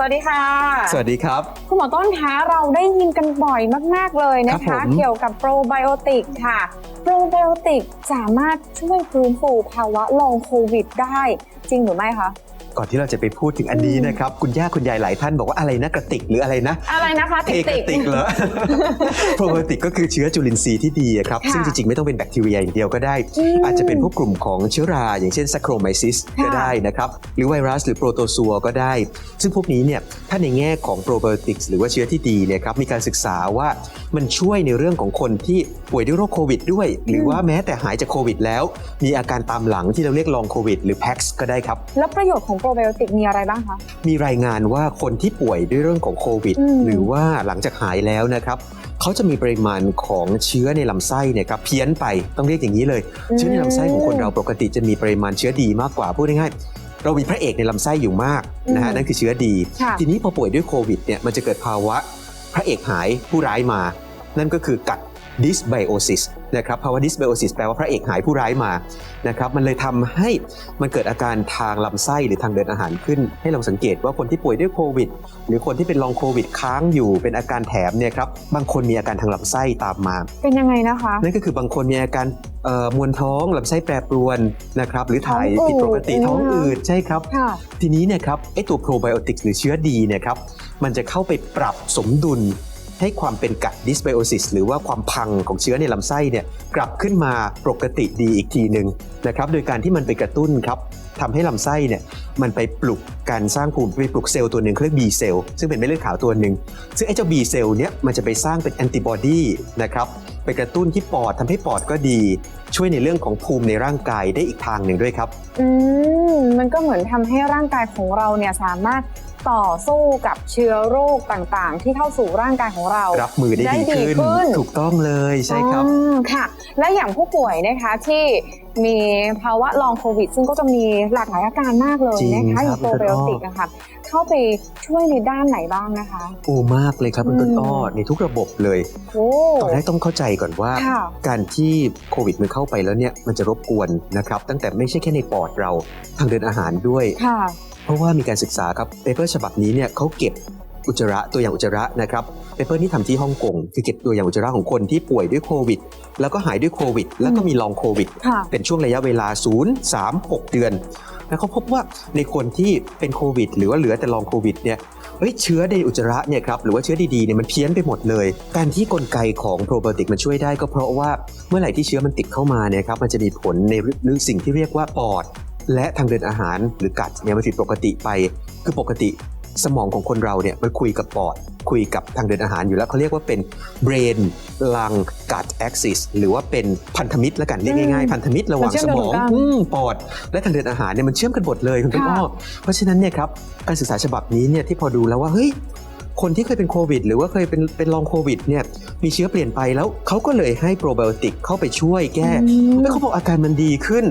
สวัสดีค่ะ สวัสดีครับ คุณหมอต้นคะเราได้ยินกันบ่อยมาก ๆ เลยนะครัคะ บผม เกี่ยวกับโปรไบโอติกค่ะ โปรไบโอติกสามารถช่วยฟื้นฟูภาวะลองโควิดได้จริงหรือไม่คะ ก่อนที่เราจะไปพูดถึงอันนี้นะครับคุณย่าคุณยายหลายท่านบอกว่าอะไรนะกระติกหรืออะไรนะ อะไรนะคะเทกระติกเหรอโปรไบโอติกก็คือเชื้อจุลินทรีย์ที่ดีอะครับค่ะซึ่งจริงๆไม่ต้องเป็นแบคทีเรียอย่างเดียวก็ได้มอาจจะเป็นพวกกลุ่มของเชื้อรา อย่างเช่น Saccharomyces ค่ะก็ได้นะครับหรือไวรัสหรือโปรโตซัวก็ได้ ซึ่งพวกนี้เนี่ยถ้าในแง่ของโปรไบโอติกหรือว่าเชื้อที่ดีเนี่ยครับมีการศึกษาว่ามันช่วยในเรื่องของคนที่ป่วยด้วยโรคโควิดด้วย หรือว่าแม้แต่หายจากโควิดแล้ว มีอาการตามหลังที่เราเรียกลองโควิดหรือ PAX ก็ได้ครับแล้วประโยชน์ของโปรไบโอติกมีอะไรบ้างคะ มีรายงานว่าคนที่ป่วยด้วยเรื่องของโควิดอืมหรือว่าหลังจากหายแล้วนะครับเขาจะมีปริมาณของเชื้อในลำไส้เนี่ยครับเพี้ยนไปต้องเรียกอย่างนี้เลย เชื้อในลำไส้ของคนเราปกติจะมีปริมาณเชื้อดีมากกว่าพูดง่ายๆเรามีพระเอกในลำไส้อยู่มากนะฮะอืมนั่นคือเชื้อดีค่ะทีนี้พอป่วยด้วยโควิดเนี่ยมันจะเกิดภาวะพระเอกหายผู้ร้ายมา นั่นก็คือกัด dysbiosis นะครับภาวะ dysbiosis แปลว่าพระเอกหายผู้ร้ายมานะครับมันเลยทำให้มันเกิดอาการทางลำไส้หรือทางเดินอาหารขึ้น ให้ลองสังเกตว่าคนที่ป่วยด้วยโควิด หรือคนที่เป็นลองโควิดค้างอยู่เป็นอาการแถมเนี่ยครับบางคนมีอาการทางลำไส้ตามมา เป็นยังไงนะคะนั่นก็คือบางคนมีอาการเอ่อมวนท้องลำไส้แปรปรวนนะครับหรือถ่ายท้องอืดผิดปกติท้องนะคะอืดใช่ครับค่ะทีนี้เนี่ยครับไอตัวโปรไบโอติกหรือเชื้อดีเนี่ยครับมันจะเข้าไปปรับสมดุล ให้ความเป็นกัดดิสไบโอซิสหรือว่าความพังของเชื้อในลำไส้เนี่ยกลับขึ้นมาปกติดีอีกทีหนึ่งนะครับโดยการที่มันไปกระตุ้นครับทำให้ลำไส้เนี่ยมันไปปลุกการสร้างภูมิไปปลุกเซลล์ตัวหนึ่งเรียก B เซลล์ซึ่งเป็นเม็ดเลือดขาวตัวหนึ่งซึ่งไอ้เจ้า B เซลล์เนี่ยมันจะไปสร้างเป็นแอนติบอดีนะครับไปกระตุ้นที่ปอดทำให้ปอดก็ดี ช่วยในเรื่องของภูมิในร่างกายได้อีกทางหนึ่งด้วยครับ อืมมันก็เหมือนทำให้ร่างกายของเราเนี่ยสามารถ ต่อสู้กับเชื้อโรคต่างๆ ที่เข้าสู่ร่างกายของเรารับมือได้ได้ดีดีขึ้นขึ้น ถูกต้องเลยใช่ครับอ๋อค่ะ และอย่างผู้ป่วยนะคะที่มีภาวะลองโควิด ซึ่งก็จะมีหลากหลายอาการมากเลยจริงนะคะคอรับย่างโปรไบโอติกอะค่ะ เข้าไปช่วยในด้านไหนบ้างนะคะ โอ้มากเลยครับคุณต้นอืมอ้อในทุกระบบเลยโอ้ตอนแรกต้องเข้าใจก่อนว่าค่ะการที่โควิดมันเข้าไปแล้วเนี่ยมันจะรบกวนนะครับตั้งแต่ไม่ใช่แค่ในปอดเราทางเดินอาหารด้วยค่ะเพราะว่ามีการศึกษาครับเปเปอร์ฉบับนี้เนี่ยเขาเก็บอุจจาระตัวอย่างอุจจาระนะครับเปเปอร์ที่ทำที่ฮ่องกงคือเก็บตัวอย่างอุจจาระของคนที่ป่วยด้วยโควิด แล้วก็หายด้วยโควิด แล้วก็มีลองโควิดค่ะเป็นช่วงระยะเวลา 0 3 6 เดือน แล้วเขาพบว่าในคนที่เป็นโควิด หรือว่าเหลือแต่ลองโควิดเนี่ยเฮ้ยเชื้อในอุจจาระเนี่ยครับหรือว่าเชื้อดีๆเนี่ยมันเพี้ยนไปหมดเลย การที่กลไกของโปรไบโอติกมันช่วยได้ก็เพราะว่าเมื่อไหร่ที่เชื้อมันติดเข้ามาเนี่ยครับมันจะมีผลในเรื่องสิ่งที่เรียกว่าปอด และทางเดินอาหารหรือกัดเนี่ยมันผิดปกติไป คือปกติ สมองของคนเราเนี่ยมันคุยกับปอด คุยกับทางเดินอาหารอยู่แล้วเขาเรียกว่าเป็น brain lung gut axis หรือว่าเป็นพันธมิตรแล้วกันเรียกง่ายๆ พันธมิตรระหว่างมันเชื่สอมมโยองงกันอืมปอด และทางเดินอาหารเนี่ยมันเชื่อมกันหมดเลยคุณต้นค่ะอ้อเพราะฉะนั้นเนี่ยครับการศึกษาฉบับนี้เนี่ยที่พอดูแล้วว่าเฮ้ยคนที่เคยเป็นโควิด หรือว่าเคยเป็นเป็นลองโควิดเนี่ยมีเชื้อเปลี่ยนไปแล้วเขาก็เลยให้โปรไบโอติกเข้าไปช่วยแก้อืมแล้วเขาบอกอาการมันดีขึ้น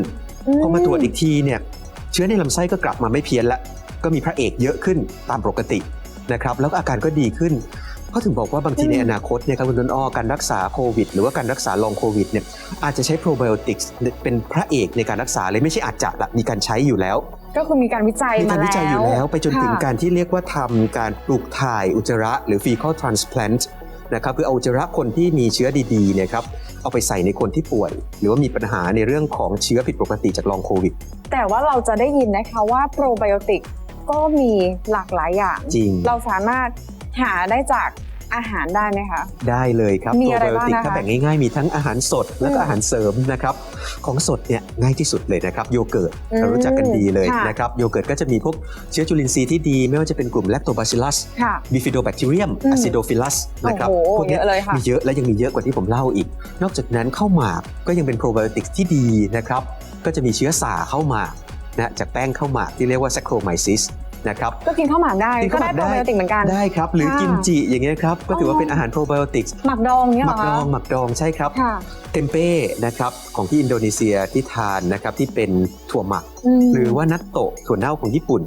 พอมาตรวจอีกทีเนี่ยเชื้อในลำไส้ก็กลับมาไม่เพี้ยนละ ก็มีพระเอกเยอะขึ้นตามปกตินะครับแล้วก็อาการก็ดีขึ้นเขาถึงบอกว่าบางทีอืมในอนาคตเนี่ยครับคุณต้นอ้อการรักษาโควิด หรือว่าการรักษาลองโควิดเนี่ยอาจจะใช้โปรไบโอติกส์เป็นพระเอกในการรักษาเลยไม่ใช่อาจจะละมีการใช้อยู่แล้ว ก็คือมีการวิจัยมีมาการแล้ววิจัยอยู่แล้ว ไปจนถึงค่ะการที่เรียกว่าทำการปลูกถ่ายอุจจาระ หรือ fecal transplant นะครับคือเอาอุจจาระคนที่มีเชื้อดีๆเนี่ยครับเอาไปใส่ในคนที่ป่วย หรือว่ามีปัญหาในเรื่องของเชื้อผิดปกติจากลองโควิดแต่ว่าเราจะได้ยินนะคะว่าโปรไบโอติก ก็มีหลากหลายอย่าง จริง เราสามารถหาได้จากอาหารได้ไหมคะ ได้เลยครับมีโปรอะไรไบโอบ้างติกนะคะถ้าแบ่งง่ายๆ มีทั้งอาหารสดแล้วก็อืมอาหารเสริมนะครับ ของสดเนี่ยง่ายที่สุดเลยนะครับโยเกิร์ตอืมเรารู้จักกันดีเลยค่ะนะครับโยเกิร์ตก็จะมีพวกเชื้อจุลินทรีย์ที่ดี ไม่ว่าจะเป็นกลุ่มแลคโตบาซิลัสค่ะบิฟิโดแบคทีเรียมอืมอะซิโดฟิลัสนะครับโอ้โหพวกเยนี้อะเลยค่ะมีเยอะและยังมีเยอะกว่าที่ผมเล่าอีก นอกจากนั้นข้าวหมากก็ยังเป็นโปรไบโอติกที่ดีนะครับก็จะมีเชื้อสาเข้ามา นะจากแป้งข้าวหมากที่เรียกว่า Saccharomyces นะครับก็กินข้าวหมากได้กินก็ข้าวหได้มากโปรไบโอติกเหมือนกันได้ครับหรือค่ะกิมจิอย่างเงี้ยครับก็ถือว่าอ๋อเป็นอาหารโปรไบโอติกหมักดองเนี่ยหเหรมัอกดคะองหมักดองใช่ครับค่ะเทมเป้นะครับของที่อินโดนีเซียที่ทานนะครับที่เป็นถั่วหมักมหรือว่านัตโตะถั่วเน่าของญี่ปุ่น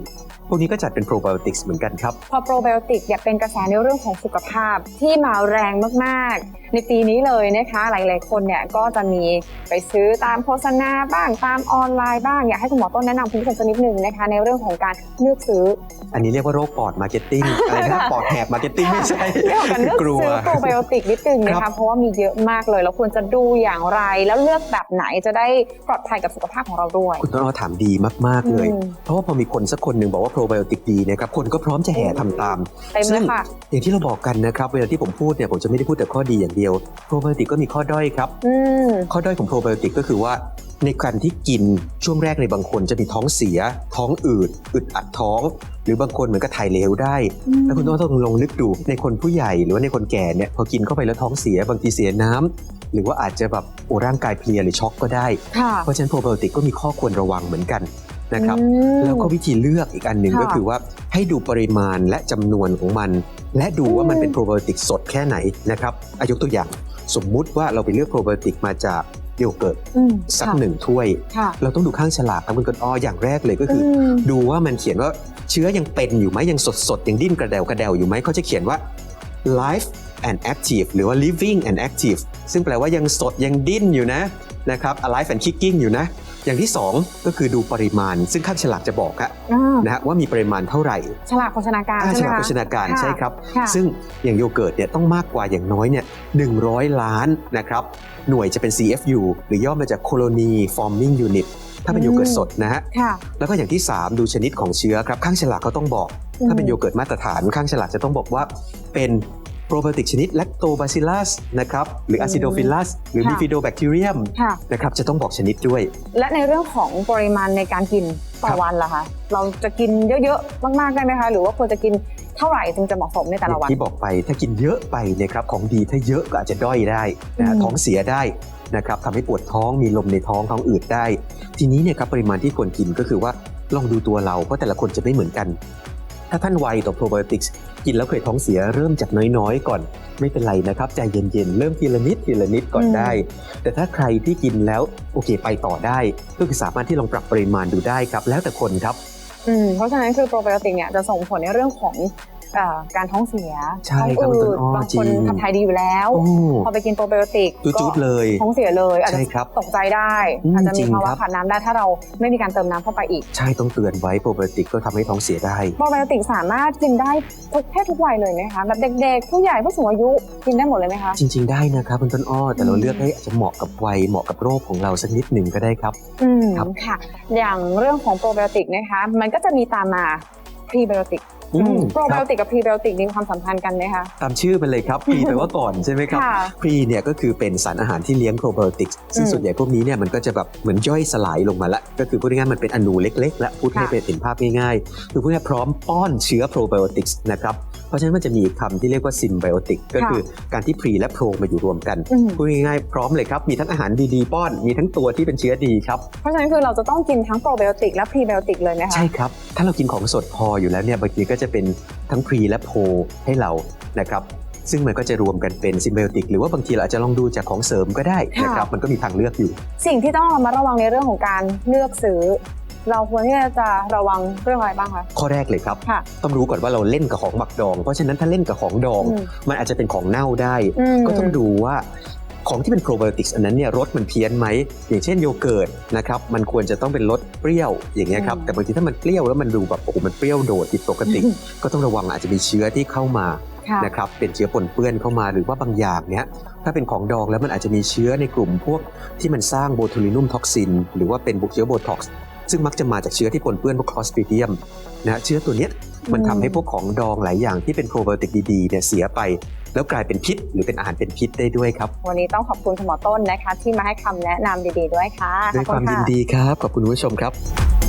พวกนี้ก็จัดเป็นโปรไบโอติกส์เหมือนกันครับ พอโปรไบโอติกเนี่ยเป็นกระแสในเรื่องของสุขภาพที่มาแรงมาก ในปีนี้เลยนะคะ หลายๆ คนเนี่ยก็จะมีไปซื้อตามโฆษณาบ้างตามออนไลน์บ้าง อยากให้คุณหมอต้นแนะนำคุณผู้ชมสักนิดหนึ่งนะคะ ในเรื่องของการเลือกซื้อ อันนี้เรียกว่าโรคปอดมาร์เก็ตติ้งอะไรนะค่ะปอดแหบมาร์เก็ตติ้งไม่ใช่เรื่องของการเลือกกลัวซื้อโปรไบโอติกนิดนึงนะครัคะบเพราะว่ามีเยอะมากเลย แล้วควรจะดูอย่างไร แล้วเลือกแบบไหนจะได้ปลอดภัยกับสุขภาพของเราด้วย คุณต้นอ้อถามดีมาก ๆ เลยอืมเพราะว่าพอมีคนสักคนหนึ่งบอกว่าโปรไบโอติกดีนะครับคนก็พร้อมจะแห่ทำตามเต็มเลยค่ะอย่างที่เราบอกกันนะครับเวลาที่ผมพูดเนี่ยผมจะไม่ได้พูดแต่ข้อดีอย่างเดียวโปรไบโอติกก็มีข้อด้อยครับ อืม ข้อด้อยของโปรไบโอติกก็คือว่า ในการที่กินช่วงแรกในบางคนจะมีท้องเสีย ท้องอืดอึดอัดท้อง หรือบางคนเหมือนกับถ่ายเหลวได้แล้วคุณต้องต้องลองนึกดูในคนผู้ใหญ่หรือว่าในคนแก่เนี่ยพอกินเข้าไปแล้วท้องเสียบางทีเสียน้ำหรือว่าอาจจะแบบโอ้ร่างกายเพลียหรือช็อกก็ได้ ค่ะ เพราะฉะนั้นโปรไบโอติกก็มีข้อควรระวังเหมือนกัน นะครับอืมแล้วก็วิธีเลือกอีกอันหนึ่งค่ะก็คือว่าให้ดูปริมาณและจำนวนของมัน และดูว่ามันเป็นโปรไบโอติกสดแค่ไหนนะครับอายกตัวอย่างสมมุติว่าเราไปเลือกโปรไบโอติกมาจากโยเกิร์ตอืมสักค่ะหนึ่งถ้วยค่ะเราต้องดูข้างฉลากครับคุณกนอ้ออย่างแรกเลยก็คืออมดูว่ามันเขียนว่าเชื้อยังเป็นอยู่ไหมยังสดสดๆยังดิ้นกระเดวกระเดวอยู่ไหมเขาจะเขียนว่า live and active หรือว่า living and active ซึ่งแปลว่ายังสดยังดิ้นอยู่นะนะครับ alive and kicking อยู่นะ อย่างที่ 2 ก็คือดูปริมาณ ซึ่งข้างฉลากจะบอกอะอ่านะฮะว่ามีปริมาณเท่าไหร่ฉลากโภชนาการอ่าใช่ฉไหมลากคะโภชนาการค่ะใช่ครับ ค่ะ ซึ่งอย่างโยเกิร์ตเนี่ยต้องมากกว่าอย่างน้อยเนี่ย100 ล้านนะครับ หน่วยจะเป็น CFU หรือย่อมาจาก Colony Forming Unit ถ้าเป็นโยเกิร์ตสดนะฮะ ค่ะ แล้วก็อย่างที่ 3 ดูชนิดของเชื้อครับ ข้างฉลากเขาต้องบอกอืมถ้าเป็นโยเกิร์ตมาตรฐานข้างฉลากจะต้องบอกว่าเป็น โปรไบโอติกชนิด Lactobacillus นะครับหรือ Acidophilus หรือค่ะ Bifidobacterium ค่ะ นะครับจะต้องบอกชนิดด้วย และในเรื่องของปริมาณในการกินต่ครัอบวันล่ะคะ เราจะกินเยอะๆ มากๆ ได้ไหมคะ หรือว่าควรจะกินเท่าไหร่จึงจะเหมาะสมในแต่อละย่างวันที่บอกไปถ้ากินเยอะไปเนะครับของดีถ้าเยอะก็อาจจะด้อยได้นะฮะอืม ท้องเสียได้นะครับทำให้ปวดท้องมีลมในท้องท้องอืดได้ ทีนี้เนี่ยครับปริมาณที่ควรกินก็คือว่าลองดูตัวเราเพราะแต่ละคนจะไม่เหมือนกัน ถ้าท่านไวต่อโปรไบโอติกส์กินแล้วเคยท้องเสียเริ่มจากน้อยๆ ก่อน ไม่เป็นไรนะครับ ใจเย็นๆ เริ่มทีละนิดทีละนิดก่อนอืมได้ แต่ถ้าใครที่กินแล้วโอเคไปต่อได้ ก็คือสามารถที่ลองปรับปริมาณดูได้ครับ แล้วแต่คนครับอืมเพราะฉะนั้นคือโปรไบโอติกเนี่ยจะส่งผลในเรื่องของเอ่อ การท้องเสียใช่ท้องครับอืคุณต้ดนอ้อบางจริคนงทำทายดีอยู่แล้ว โอ้ พอไปกินโปรไบโอติกจุดๆเลย ท้องเสียเลยอาจใช่จะครับตกใจได้ อืมอาจจะจริมีงภาวะครับ ขาดน้ำได้ถ้าเราไม่มีการเติมน้ำเข้าไปอีก ใช่ต้องเตือนไว้โปรไบโอติกก็ทำให้ท้องเสียได้ โปรไบโอติกสามารถกินได้ทุกเพศทุกวัยเลยไหมคะแบบเด็กๆผู้ใหญ่ผู้สูงอายุกินได้หมดเลยไหมคะ จริง ๆ ได้นะครับคุณต้นอ้อแต่เราอืม เลือกให้อาจจะเหมาะกับวัยเหมาะกับโรคของเราสักนิดหนึ่งก็ได้ครับ อืมครับ ค่ะ อย่างเรื่องของโปรไบโอติกนะคะ มันก็จะมีตามมาพรีไบโอติกอืม โปรไบครัโอบติกกับพรีไบโอติกมีความสัมพันธ์กันไหมคะ ตามชื่อมันเลยครับพรีแปลว่าก่อนใช่ไหมครับค่ะพรีเนี่ยก็คือเป็นสารอาหารที่เลี้ยงโปรไบโอติกส์ซึ่งอืมส่วนใหญ่พวกนี้เนี่ยมันก็จะแบบเหมือนย่อยสลายลงมาละก็คือพูดง่ายๆมันเป็นอนูเล็ก ๆ และพูดให้ค่ะเป็นเห็นภาพง่ายๆคือพูดง่ายๆพร้อมป้อนเชื้อโปรไบโอติกส์นะครับ เพราะฉะนั้นมันจะมีคำที่เรียกว่าซิมไบโอติกก็คือการที่พรีและโปรมาอยู่รวมกันอืมพูดง่ายๆพร้อมเลยครับมีทั้งอาหารดีๆป้อนมีทั้งตัวที่เป็นเชื้อดีครับเพราะฉะนั้นคือเราจะต้องกินทั้งโปรไบโอติกและพรีไบโอติกเลยไหมคะใช่ครับถ้าเรากินของสดพออยู่แล้วเนี่ยบางทีก็จะเป็นทั้งพรีและโพให้เรานะครับซึ่งมันก็จะรวมกันเป็นซิมไบโอติกหรือว่าบางทีเราอาจจะลองดูจากของเสริมก็ได้นะครับมันก็มีทางเลือกอยู่ สิ่งที่ต้องระมัดระวังในเรื่องของการเลือกซื้อ เราควรที่จะระวังเรื่องอะไรบ้างคะ ข้อแรกเลยครับ ค่ะ ต้องรู้ก่อนว่าเราเล่นกับของหมักดอง เพราะฉะนั้นถ้าเล่นกับของดอง อืมมันอาจจะเป็นของเน่าได้ อืม ก็ต้องดูว่าของที่เป็นโปรไบโอติกส์อันนั้นเนี่ยรสมันเพี้ยนไหม อย่างเช่นโยเกิร์ตนะครับมันควรจะต้องเป็นรสเปรี้ยวอย่างเงี้ยครับอืม แต่บางทีถ้ามันเปรี้ยวแล้วมันดูแบบโอ้โหมันเปรี้ยวโดดผิดปกติ ก็ต้องระวังอาจจะมีเชื้อที่เข้ามา ค่ะ นะครับเป็นเชื้อปนเปื้อนเข้ามาหรือว่าบางอย่างเนี้ยถ้าเป็นของดองแล้วมันอาจจะมีเชื้อในกลุ่มพวกที่มันสร้างโบทูลินุมท็อกซิน หรือว่าเป็นบุกเชื้อโบท็อกซ์ ซึ่งมักจะมาจากเชื้อที่ปนเปื้อนพวกคลอสตริเดียมนะฮะเชื้อตัวเนี้ยมันอืมทำให้พวกของดองหลายอย่างที่เป็นโปรไบโอติกดีๆเนี่ยเสียไป แล้วกลายเป็นพิษ หรือเป็นอาหารเป็นพิษได้ด้วยครับ วันนี้ต้องขอบคุณคุณหมอต้นนะคะ ที่มาให้คำแนะนำดีๆด้วยค่ะด้วยขอบความณยินค่ะดีครับขอบคุณผู้ชมครับ